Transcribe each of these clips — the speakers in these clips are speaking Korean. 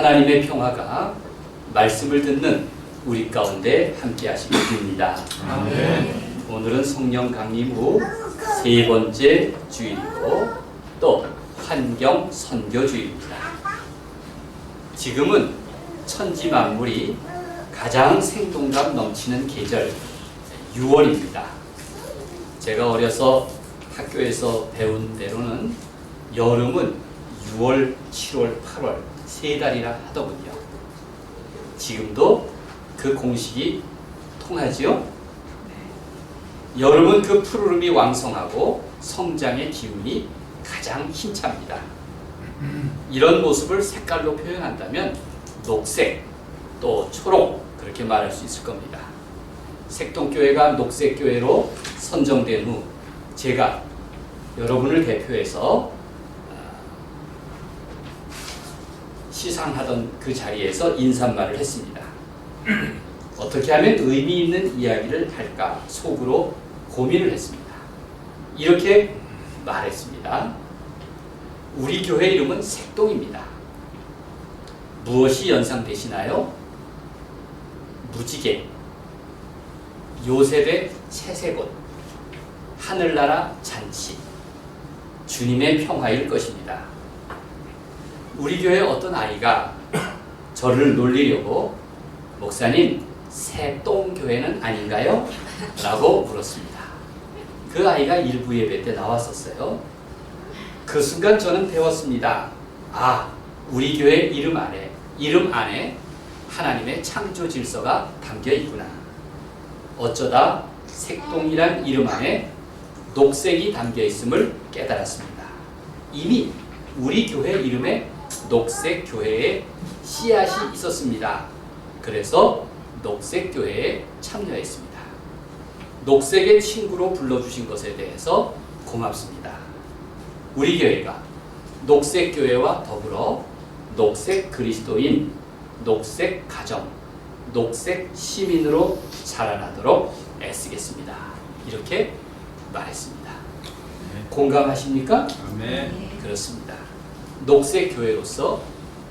하나님의 평화가 말씀을 듣는 우리 가운데 함께 하시기 빕니다. 오늘은 성령 강림 후 세 번째 주일이고 또 환경 선교 주일입니다. 지금은 천지 만물이 가장 생동감 넘치는 계절 6월입니다. 제가 어려서 학교에서 배운 대로는 여름은 6월, 7월, 8월 세 달이라 하더군요. 지금도 그 공식이 통하지요? 여름은 그 푸르름이 왕성하고 성장의 기운이 가장 힘찹니다. 이런 모습을 색깔로 표현한다면 녹색, 또 초록 그렇게 말할 수 있을 겁니다. 색동교회가 녹색교회로 선정된 후 제가 여러분을 대표해서 아, 시상하던 그 자리에서 인사말을 했습니다. 어떻게 하면 의미 있는 이야기를 할까 속으로 고민을 했습니다. 이렇게 말했습니다. 우리 교회 이름은 색동입니다. 무엇이 연상되시나요? 무지개, 요셉의 채색옷, 하늘나라 잔치, 주님의 평화일 것입니다. 우리 교회 어떤 아이가 저를 놀리려고 목사님 새똥 교회는 아닌가요? 라고 물었습니다. 그 아이가 일부 예배 때 나왔었어요. 그 순간 저는 배웠습니다. 아, 우리 교회 이름 안에 이름 안에 하나님의 창조 질서가 담겨 있구나. 어쩌다 색동이란 이름 안에 녹색이 담겨 있음을 깨달았습니다. 이미 우리 교회 이름에 녹색 교회에 씨앗이 있었습니다. 그래서 녹색 교회에 참여했습니다. 녹색의 친구로 불러주신 것에 대해서 고맙습니다. 우리 교회가 녹색 교회와 더불어 녹색 그리스도인, 녹색 가정, 녹색 시민으로 자라나도록 애쓰겠습니다. 이렇게 말했습니다. 공감하십니까? 아멘. 그렇습니다. 녹색 교회로서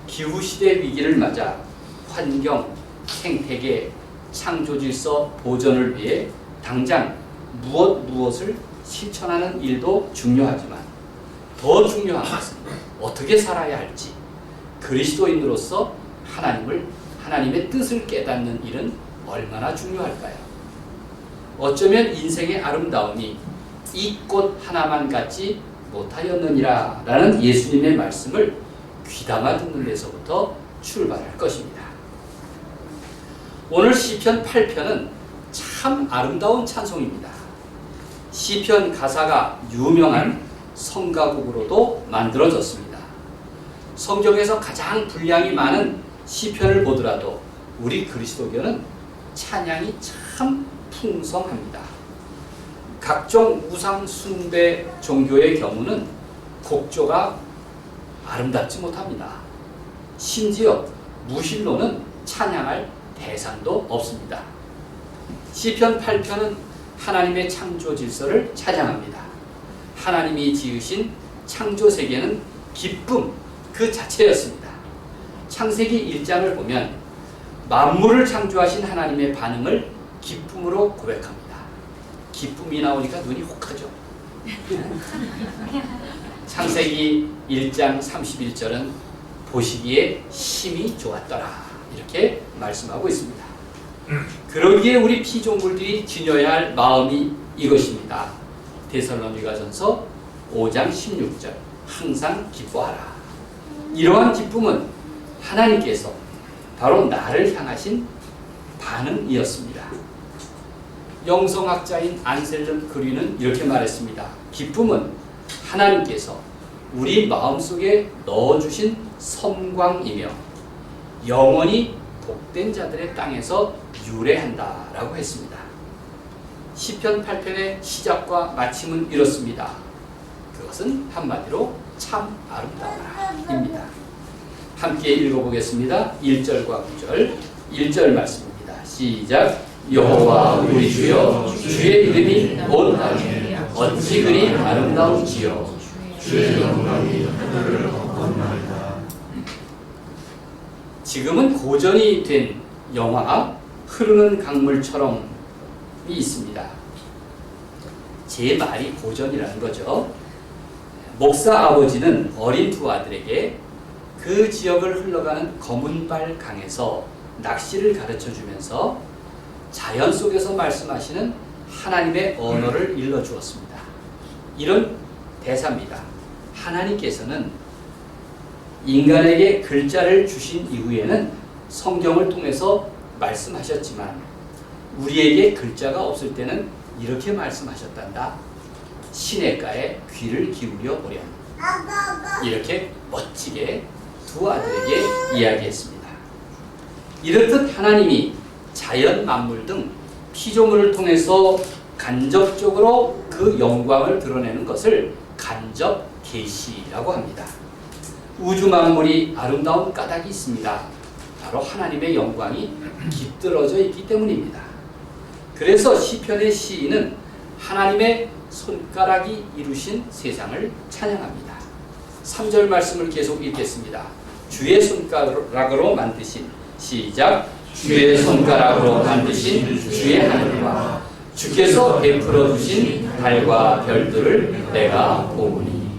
기후 시대 위기를 맞아 환경, 생태계, 창조 질서 보존을 위해 당장 무엇 무엇을 실천하는 일도 중요하지만 더 중요한 것은 어떻게 살아야 할지 그리스도인으로서 하나님을 하나님의 뜻을 깨닫는 일은 얼마나 중요할까요? 어쩌면 인생의 아름다움이 이 꽃 하나만 같지 못하였느니라 라는 예수님의 말씀을 귀담아 듣는 데서부터 출발할 것입니다. 오늘 시편 8편은 참 아름다운 찬송입니다. 시편 가사가 유명한 성가곡으로도 만들어졌습니다. 성경에서 가장 분량이 많은 시편을 보더라도 우리 그리스도교는 찬양이 참 풍성합니다. 각종 우상 숭배 종교의 경우는 곡조가 아름답지 못합니다. 심지어 무실로는 찬양할 대상도 없습니다. 시편 8편은 하나님의 창조 질서를 찬양합니다. 하나님이 지으신 창조 세계는 기쁨 그 자체였습니다. 창세기 1장을 보면 만물을 창조하신 하나님의 반응을 기쁨으로 고백합니다. 기쁨이 나오니까 눈이 혹하죠. 창세기 1장 31절은 보시기에 심히 좋았더라. 이렇게 말씀하고 있습니다. 그러기에 우리 피조물들이 지녀야 할 마음이 이것입니다. 데살로니가전서 5장 16절 항상 기뻐하라. 이러한 기쁨은 하나님께서 바로 나를 향하신 반응이었습니다. 영성학자인 안셀름 그리는 이렇게 말했습니다. 기쁨은 하나님께서 우리 마음속에 넣어주신 섬광이며 영원히 복된 자들의 땅에서 유래한다라고 했습니다. 시편 8편의 시작과 마침은 이렇습니다. 그것은 한마디로 참 아름다워라입니다. 함께 읽어보겠습니다. 1절과 9절 1절 말씀입니다. 시작 여호와 우리 주여 주의 이름이 온 땅에 어찌 그리 아름다운지요 주의 영광이 하늘을 덮었나이다. 지금은 고전이 된 영화 흐르는 강물처럼이 있습니다. 제 말이 고전이라는 거죠. 목사 아버지는 어린 두 아들에게 그 지역을 흘러가는 검은발 강에서 낚시를 가르쳐 주면서 자연 속에서 말씀하시는 하나님의 언어를 일러 주었습니다. 이런 대사입니다. 하나님께서는 인간에게 글자를 주신 이후에는 성경을 통해서 말씀하셨지만 우리에게 글자가 없을 때는 이렇게 말씀하셨단다. 시냇가에 귀를 기울여 보렴. 이렇게 멋지게 두 아들에게 이야기했습니다. 이렇듯 하나님이 자연 만물 등 피조물을 통해서 간접적으로 그 영광을 드러내는 것을 간접 계시라고 합니다. 우주 만물이 아름다운 까닭이 있습니다. 바로 하나님의 영광이 깃들어져 있기 때문입니다. 그래서 시편의 시인은 하나님의 손가락이 이루신 세상을 찬양합니다. 3절 말씀을 계속 읽겠습니다. 주의 손가락으로 만드신 시작 주의 손가락으로 만드신 주의 하늘과 주께서 베풀어 주신 달과 별들을 내가 보니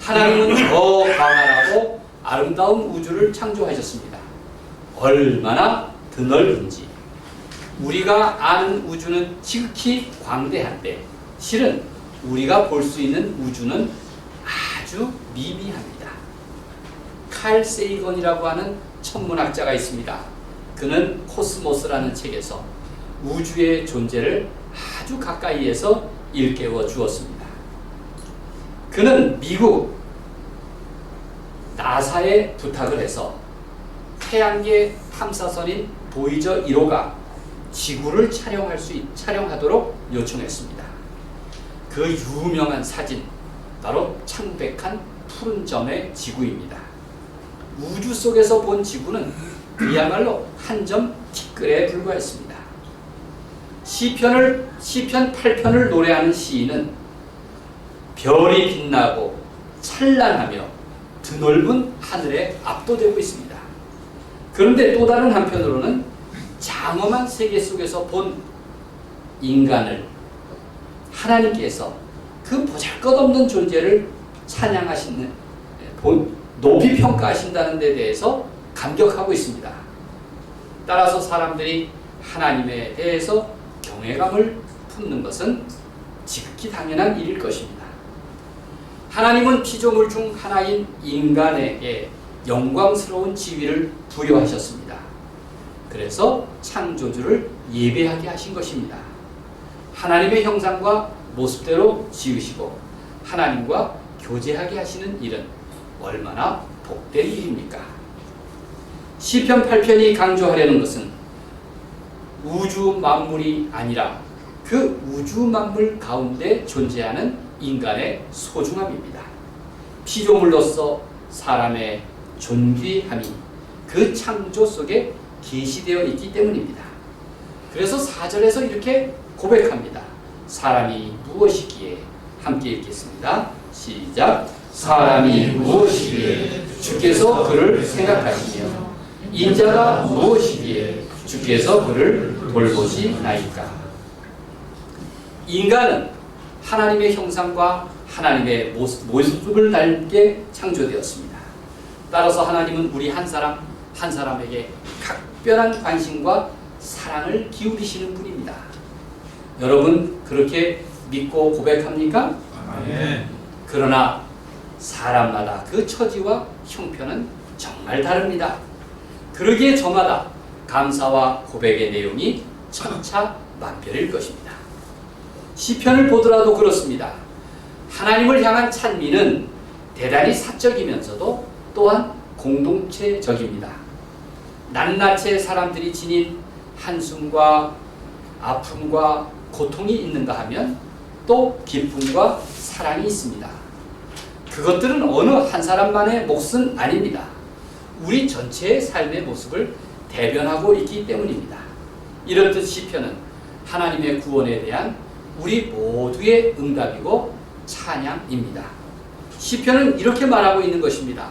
하나님은 더 광활하고 아름다운 우주를 창조하셨습니다. 얼마나 드넓은지 우리가 아는 우주는 지극히 광대한데 실은 우리가 볼 수 있는 우주는 아주 미미합니다. 칼 세이건이라고 하는 천문학자가 있습니다. 그는 코스모스라는 책에서 우주의 존재를 아주 가까이에서 일깨워 주었습니다. 그는 미국 나사에 부탁을 해서 태양계 탐사선인 보이저 1호가 지구를 촬영할 수 있, 촬영하도록 요청했습니다. 그 유명한 사진 바로 창백한 푸른 점의 지구입니다. 우주 속에서 본 지구는 그야말로 한 점 티끌에 불과했습니다. 시편을 시편 8편을 노래하는 시인은 별이 빛나고 찬란하며 드넓은 하늘에 압도되고 있습니다. 그런데 또 다른 한편으로는 장엄한 세계 속에서 본 인간을 하나님께서 그 보잘것없는 존재를 찬양하시는 높이 평가하신다는 데 대해서 감격하고 있습니다. 따라서 사람들이 하나님에 대해서 경외감을 품는 것은 지극히 당연한 일일 것입니다. 하나님은 피조물 중 하나인 인간에게 영광스러운 지위를 부여하셨습니다. 그래서 창조주를 예배하게 하신 것입니다. 하나님의 형상과 모습대로 지으시고 하나님과 교제하게 하시는 일은 얼마나 복된 일입니까? 시편 8편이 강조하려는 것은 우주 만물이 아니라 그 우주 만물 가운데 존재하는 인간의 소중함입니다. 피조물로서 사람의 존귀함이 그 창조 속에 계시되어 있기 때문입니다. 그래서 4절에서 이렇게 고백합니다. 사람이 무엇이기에 함께 읽겠습니다. 시작. 사람이 무엇이기에 주께서 그를 생각하시며 인자가 무엇이기에 주께서 그를 돌보시나이까. 인간은 하나님의 형상과 하나님의 모습을 닮게 창조되었습니다. 따라서 하나님은 우리 한 사람 한 사람에게 각별한 관심과 사랑을 기울이시는 분입니다. 여러분 그렇게 믿고 고백합니까? 아멘. 그러나 사람마다 그 처지와 형편은 정말 다릅니다. 그러기에 저마다 감사와 고백의 내용이 천차만별일 것입니다. 시편을 보더라도 그렇습니다. 하나님을 향한 찬미는 대단히 사적이면서도 또한 공동체적입니다. 낱낱이 사람들이 지닌 한숨과 아픔과 고통이 있는가 하면 또 기쁨과 사랑이 있습니다. 그것들은 어느 한 사람만의 몫은 아닙니다. 우리 전체의 삶의 모습을 대변하고 있기 때문입니다. 이렇듯 시편은 하나님의 구원에 대한 우리 모두의 응답이고 찬양입니다. 시편은 이렇게 말하고 있는 것입니다.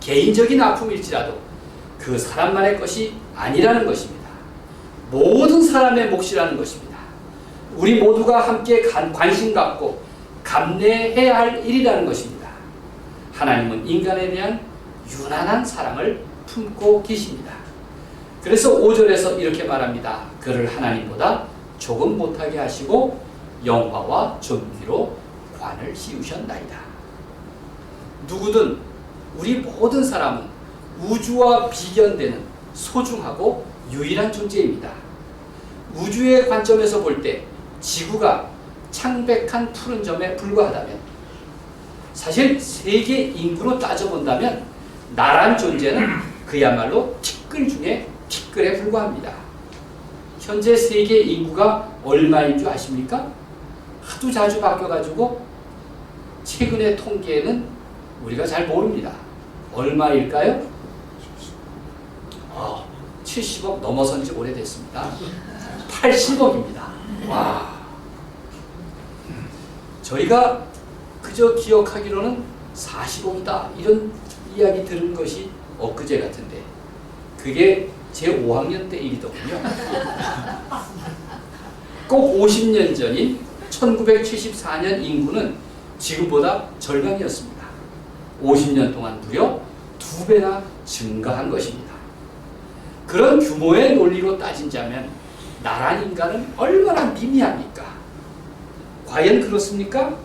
개인적인 아픔일지라도 그 사람만의 것이 아니라는 것입니다. 모든 사람의 몫이라는 것입니다. 우리 모두가 함께 간- 관심 갖고 감내해야 할 일이라는 것입니다. 하나님은 인간에 대한 유난한 사랑을 품고 계십니다. 그래서 5절에서 이렇게 말합니다. 그를 하나님보다 조금 못하게 하시고 영화와 존귀로 관을 씌우셨나이다. 누구든 우리 모든 사람은 우주와 비견되는 소중하고 유일한 존재입니다. 우주의 관점에서 볼 때 지구가 창백한 푸른 점에 불과하다면 사실 세계 인구로 따져본다면 나란 존재는 그야말로 티끌 중에 티끌에 불과합니다. 현재 세계 인구가 얼마인 줄 아십니까? 하도 자주 바뀌어가지고 최근의 통계는 우리가 잘 모릅니다. 얼마일까요? 아, 70억 넘어선 지 오래됐습니다. 80억입니다. 와. 저희가 그저 기억하기로는 40억이다. 이런 이야기 들은 것이 엊그제 같은데, 그게 제 5학년 때 일이더군요. 꼭 50년 전인 1974년 인구는 지금보다 절반이었습니다. 50년 동안 무려 두 배나 증가한 것입니다. 그런 규모의 논리로 따진다면 나란 인간은 얼마나 미미합니까? 과연 그렇습니까?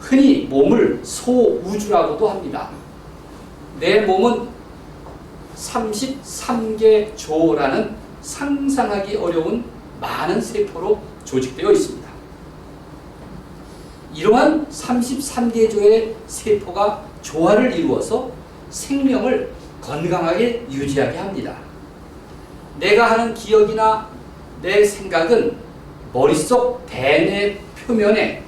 흔히 몸을 소우주라고도 합니다. 내 몸은 33개 조라는 상상하기 어려운 많은 세포로 조직되어 있습니다. 이러한 33개 조의 세포가 조화를 이루어서 생명을 건강하게 유지하게 합니다. 내가 하는 기억이나 내 생각은 머릿속 대뇌 표면에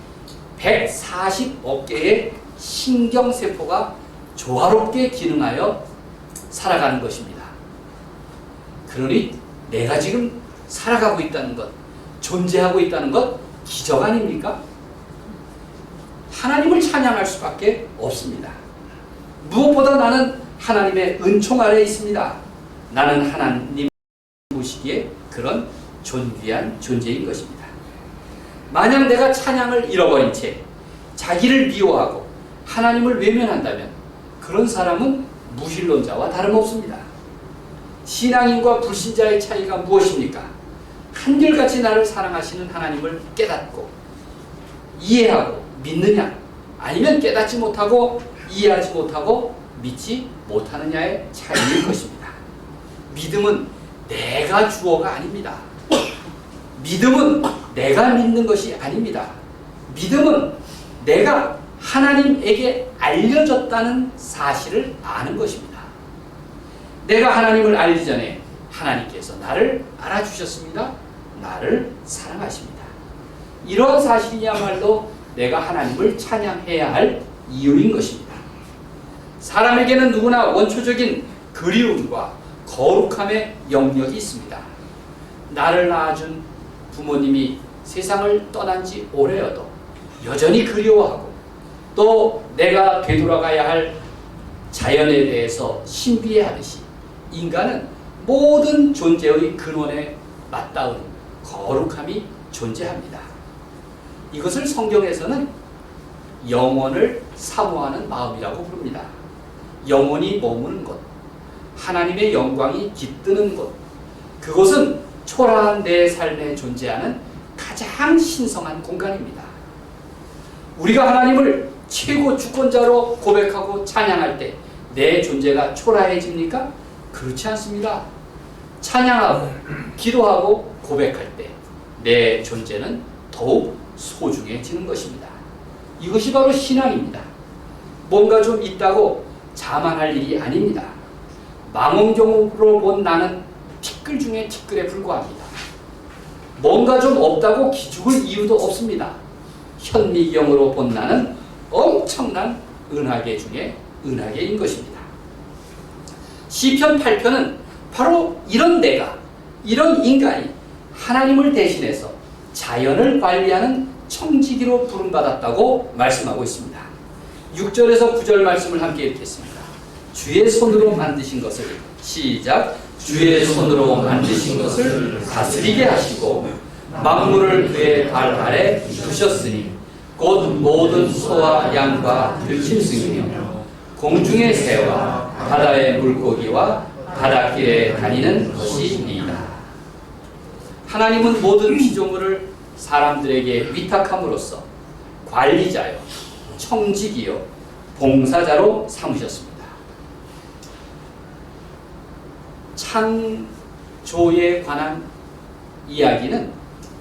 140억 개의 신경세포가 조화롭게 기능하여 살아가는 것입니다. 그러니 내가 지금 살아가고 있다는 것, 존재하고 있다는 것 기적 아닙니까? 하나님을 찬양할 수밖에 없습니다. 무엇보다 나는 하나님의 은총 아래 있습니다. 나는 하나님 보시기에 그런 존귀한 존재인 것입니다. 만약 내가 찬양을 잃어버린 채 자기를 미워하고 하나님을 외면한다면 그런 사람은 무신론자와 다름없습니다. 신앙인과 불신자의 차이가 무엇입니까? 한결같이 나를 사랑하시는 하나님을 깨닫고 이해하고 믿느냐 아니면 깨닫지 못하고 이해하지 못하고 믿지 못하느냐의 차이일 것입니다. 믿음은 내가 주어가 아닙니다. 믿음은 내가 믿는 것이 아닙니다. 믿음은 내가 하나님에게 알려졌다는 사실을 아는 것입니다. 내가 하나님을 알기 전에 하나님께서 나를 알아주셨습니다. 나를 사랑하십니다. 이러한 사실이야말로 내가 하나님을 찬양해야 할 이유인 것입니다. 사람에게는 누구나 원초적인 그리움과 거룩함의 영역이 있습니다. 나를 낳아준 부모님이 세상을 떠난 지 오래여도 여전히 그리워하고 또 내가 되돌아가야 할 자연에 대해서 신비해하듯이 인간은 모든 존재의 근원에 맞닿은 거룩함이 존재합니다. 이것을 성경에서는 영혼을 사모하는 마음이라고 부릅니다. 영혼이 머무는 곳, 하나님의 영광이 깃드는 곳, 그곳은 초라한 내 삶에 존재하는 가장 신성한 공간입니다. 우리가 하나님을 최고 주권자로 고백하고 찬양할 때 내 존재가 초라해집니까? 그렇지 않습니다. 찬양하고 기도하고 고백할 때 내 존재는 더욱 소중해지는 것입니다. 이것이 바로 신앙입니다. 뭔가 좀 있다고 자만할 일이 아닙니다. 망원경으로 본 나는 티끌 중에 티끌에 불과합니다. 뭔가 좀 없다고 기죽을 이유도 없습니다. 현미경으로 본 나는 엄청난 은하계 중에 은하계인 것입니다. 시편 8편은 바로 이런 내가, 이런 인간이 하나님을 대신해서 자연을 관리하는 청지기로 부름받았다고 말씀하고 있습니다. 6절에서 9절 말씀을 함께 읽겠습니다. 주의 손으로 만드신 것을 시작. 주의 손으로 만드신 것을 다스리게 하시고 만물을 그의 발 아래 두셨으니 곧 모든 소와 양과 들짐승이며 공중의 새와 바다의 물고기와 바닷길에 다니는 것이니이다. 하나님은 모든 피조물을 사람들에게 위탁함으로써 관리자요, 청직이요, 봉사자로 삼으셨습니다. 창조에 관한 이야기는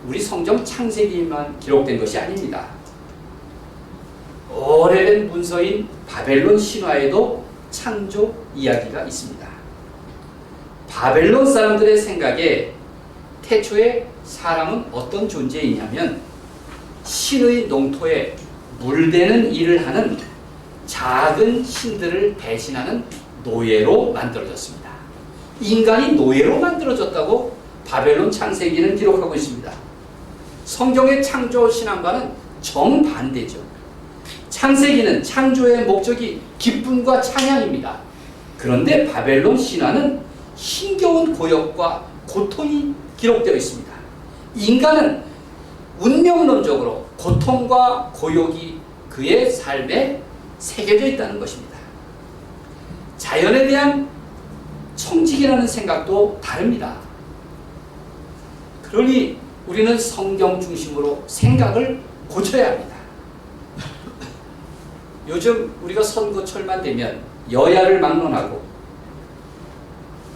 우리 성경 창세기만 기록된 것이 아닙니다. 오래된 문서인 바벨론 신화에도 창조 이야기가 있습니다. 바벨론 사람들의 생각에 태초에 사람은 어떤 존재이냐면 신의 농토에 물대는 일을 하는 작은 신들을 대신하는 노예로 만들어졌습니다. 인간이 노예로 만들어졌다고 바벨론 창세기는 기록하고 있습니다. 성경의 창조 신앙과는 정반대죠. 창세기는 창조의 목적이 기쁨과 찬양입니다. 그런데 바벨론 신화는 힘겨운 고역과 고통이 기록되어 있습니다. 인간은 운명론적으로 고통과 고역이 그의 삶에 새겨져 있다는 것입니다. 자연에 대한 청직이라는 생각도 다릅니다. 그러니 우리는 성경 중심으로 생각을 고쳐야 합니다. 요즘 우리가 선거철만 되면 여야를 막론하고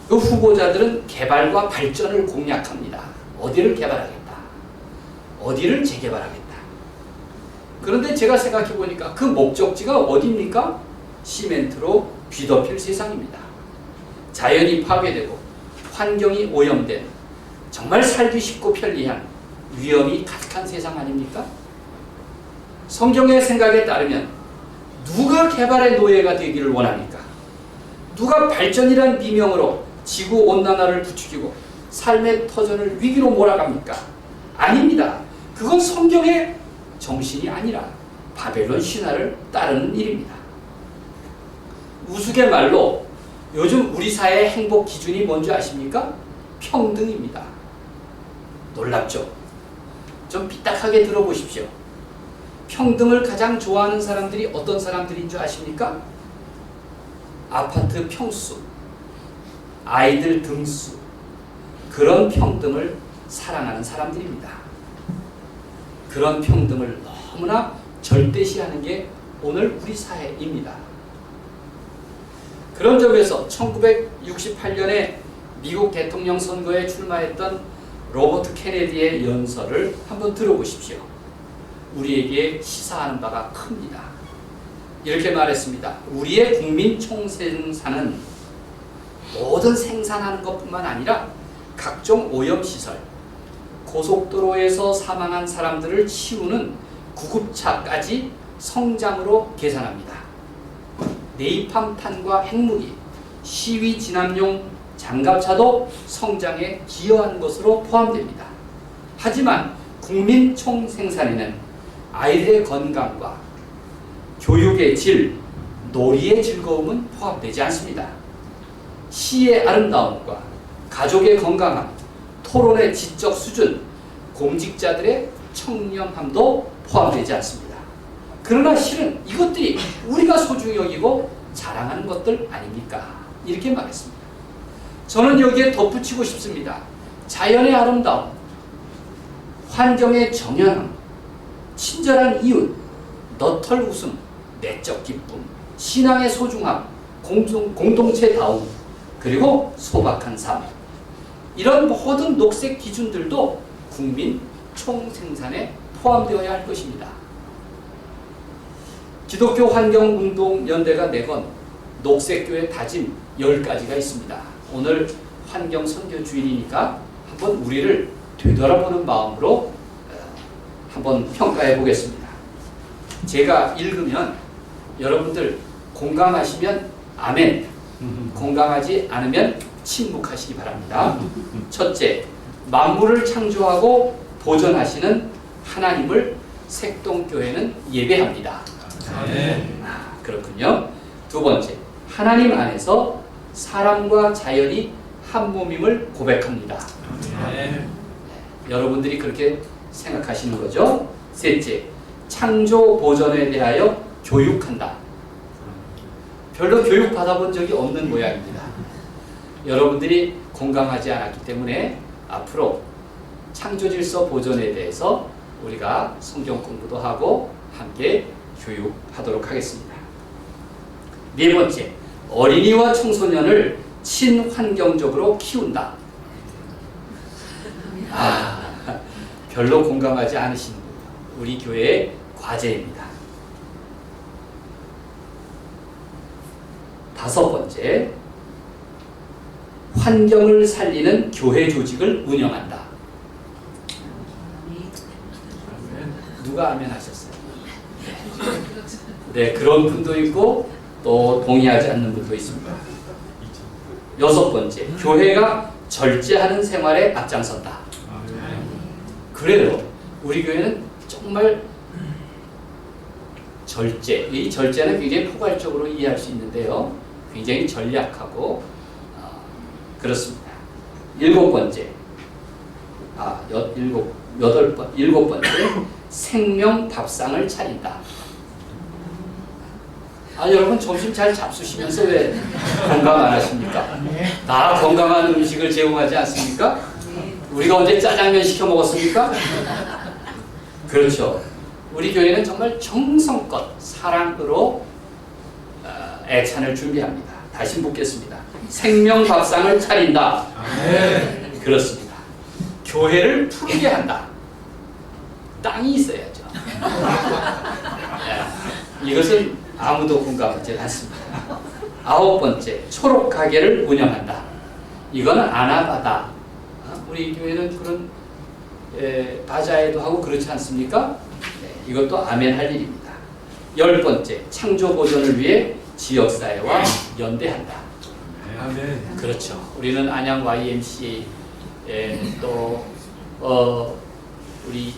그 후보자들은 개발과 발전을 공약합니다. 어디를 개발하겠다. 어디를 재개발하겠다. 그런데 제가 생각해 보니까 그 목적지가 어디입니까? 시멘트로 뒤덮일 세상입니다. 자연이 파괴되고 환경이 오염된 정말 살기 쉽고 편리한 위험이 가득한 세상 아닙니까? 성경의 생각에 따르면 누가 개발의 노예가 되기를 원합니까? 누가 발전이란 미명으로 지구 온난화를 부추기고 삶의 터전을 위기로 몰아갑니까? 아닙니다. 그건 성경의 정신이 아니라 바벨론 신화를 따르는 일입니다. 우스갯 말로 요즘 우리 사회의 행복 기준이 뭔지 아십니까? 평등입니다. 놀랍죠? 좀 삐딱하게 들어보십시오. 평등을 가장 좋아하는 사람들이 어떤 사람들인 줄 아십니까? 아파트 평수, 아이들 등수, 그런 평등을 사랑하는 사람들입니다. 그런 평등을 너무나 절대시하는 게 오늘 우리 사회입니다. 그런 점에서 1968년에 미국 대통령 선거에 출마했던 로버트 케네디의 연설을 한번 들어보십시오. 우리에게 시사하는 바가 큽니다. 이렇게 말했습니다. 우리의 국민 총생산은 모든 생산하는 것뿐만 아니라 각종 오염시설, 고속도로에서 사망한 사람들을 치우는 구급차까지 성장으로 계산합니다. 네이팜탄과 핵무기, 시위 진압용 장갑차도 성장에 기여한 것으로 포함됩니다. 하지만 국민 총생산에는 아이들의 건강과 교육의 질, 놀이의 즐거움은 포함되지 않습니다. 시의 아름다움과 가족의 건강함, 토론의 지적 수준, 공직자들의 청렴함도 포함되지 않습니다. 그러나 실은 이것들이 우리가 소중히 여기고 자랑하는 것들 아닙니까? 이렇게 말했습니다. 저는 여기에 덧붙이고 싶습니다. 자연의 아름다움, 환경의 정연함, 친절한 이웃, 너털 웃음, 내적 기쁨, 신앙의 소중함, 공동, 공동체다움, 그리고 소박한 삶. 이런 모든 녹색 기준들도 국민 총생산에 포함되어야 할 것입니다. 기독교 환경운동연대가 내건 녹색교회 다짐 10가지가 있습니다. 오늘 환경 선교 주일이니까 한번 우리를 되돌아보는 마음으로 어, 한번 평가해 보겠습니다. 제가 읽으면 여러분들 공감하시면 아멘, 공감하지 않으면 침묵하시기 바랍니다. 첫째, 만물을 창조하고 보존하시는 하나님을 색동교회는 예배합니다. 아멘. 아, 그렇군요. 두 번째, 하나님 안에서 사람과 자연이 한 몸임을 고백합니다. 네. 여러분들이 그렇게 생각하시는 거죠. 셋째, 창조 보존에 대하여 교육한다. 별로 교육 받아본 적이 없는 모양입니다. 여러분들이 공감하지 않았기 때문에 앞으로 창조 질서 보존에 대해서 우리가 성경 공부도 하고 함께 교육하도록 하겠습니다. 네 번째, 어린이와 청소년을 친환경적으로 키운다. 아, 별로 공감하지 않으시는 우리 교회의 과제입니다. 다섯 번째, 환경을 살리는 교회 조직을 운영한다. 누가 아멘 하셨어요? 네, 그런 분도 있고 또 동의하지 않는 분도 있습니다. 여섯 번째, 교회가 절제하는 생활에 앞장선다. 그래요. 우리 교회는 정말 절제, 이 절제는 굉장히 포괄적으로 이해할 수 있는데요. 굉장히 전략하고 어, 그렇습니다. 일곱 번째, 아, 여, 일곱, 여덟 번, 일곱 번째, 생명 밥상을 차린다. 아, 여러분 점심 잘 잡수시면서 왜 건강 안 하십니까? 다 건강한 음식을 제공하지 않습니까? 우리가 언제 짜장면 시켜 먹었습니까? 그렇죠. 우리 교회는 정말 정성껏 사랑으로 어, 애찬을 준비합니다. 다시 묻겠습니다. 생명 밥상을 차린다. 그렇습니다. 교회를 푸르게 한다. 땅이 있어야죠. 네, 이것은 아무도 공감하지 않습니다. 아홉 번째, 초록 가게를 운영한다. 이거는 아나바다. 어, 우리 교회는 그런 에, 바자회도 하고 그렇지 않습니까? 네, 이것도 아멘 할 일입니다. 열 번째, 창조 보존을 위해 지역 사회와 연대한다. 아멘. 그렇죠. 우리는 안양 YMCA 또 어, 우리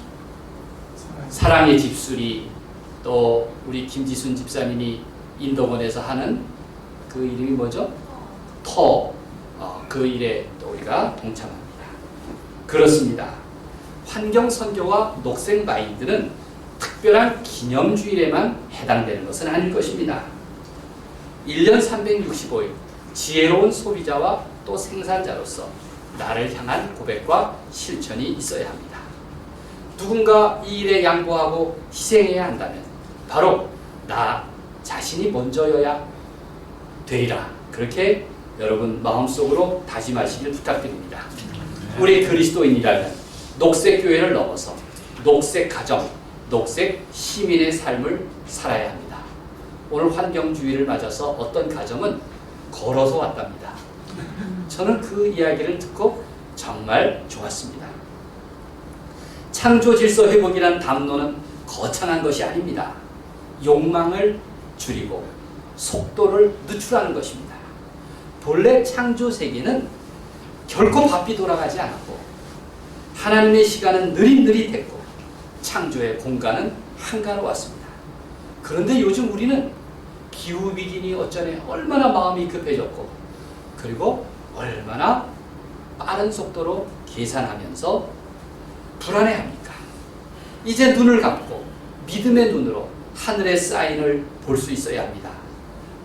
사랑의 집수리 또 우리 김지순 집사님이 인도원에서 하는 그 이름이 뭐죠? 터. 어, 그 일에 또 우리가 동참합니다. 그렇습니다. 환경 선교와 녹색 마인드는 특별한 기념주일에만 해당되는 것은 아닐 것입니다. 1년 365일 지혜로운 소비자와 또 생산자로서 나를 향한 고백과 실천이 있어야 합니다. 누군가 이 일에 양보하고 희생해야 한다면 바로 나 자신이 먼저여야 되리라. 그렇게 여러분 마음속으로 다짐하시길 부탁드립니다. 우리 그리스도인이라면 녹색 교회를 넘어서 녹색 가정, 녹색 시민의 삶을 살아야 합니다. 오늘 환경주의를 맞아서 어떤 가정은 걸어서 왔답니다. 저는 그 이야기를 듣고 정말 좋았습니다. 창조 질서 회복이란 담론은 거창한 것이 아닙니다. 욕망을 줄이고 속도를 늦추라는 것입니다. 본래 창조 세계는 결코 바삐 돌아가지 않았고 하나님의 시간은 느릿느릿했고 창조의 공간은 한가로웠습니다. 그런데 요즘 우리는 기후 위기니 어쩌네 얼마나 마음이 급해졌고 그리고 얼마나 빠른 속도로 계산하면서 불안해합니까? 이제 눈을 감고 믿음의 눈으로 하늘의 사인을 볼 수 있어야 합니다.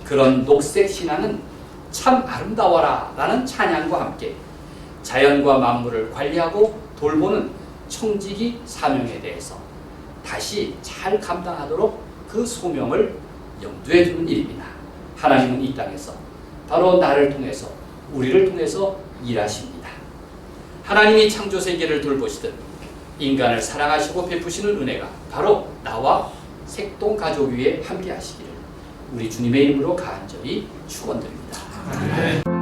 그런 녹색 신앙은 참 아름다워라 라는 찬양과 함께 자연과 만물을 관리하고 돌보는 청지기 사명에 대해서 다시 잘 감당하도록 그 소명을 염두에 두는 일입니다. 하나님은 이 땅에서 바로 나를 통해서 우리를 통해서 일하십니다. 하나님이 창조 세계를 돌보시듯 인간을 사랑하시고 베푸시는 은혜가 바로 나와 색동 가족 위에 함께 하시기를 우리 주님의 이름으로 간절히 축원드립니다.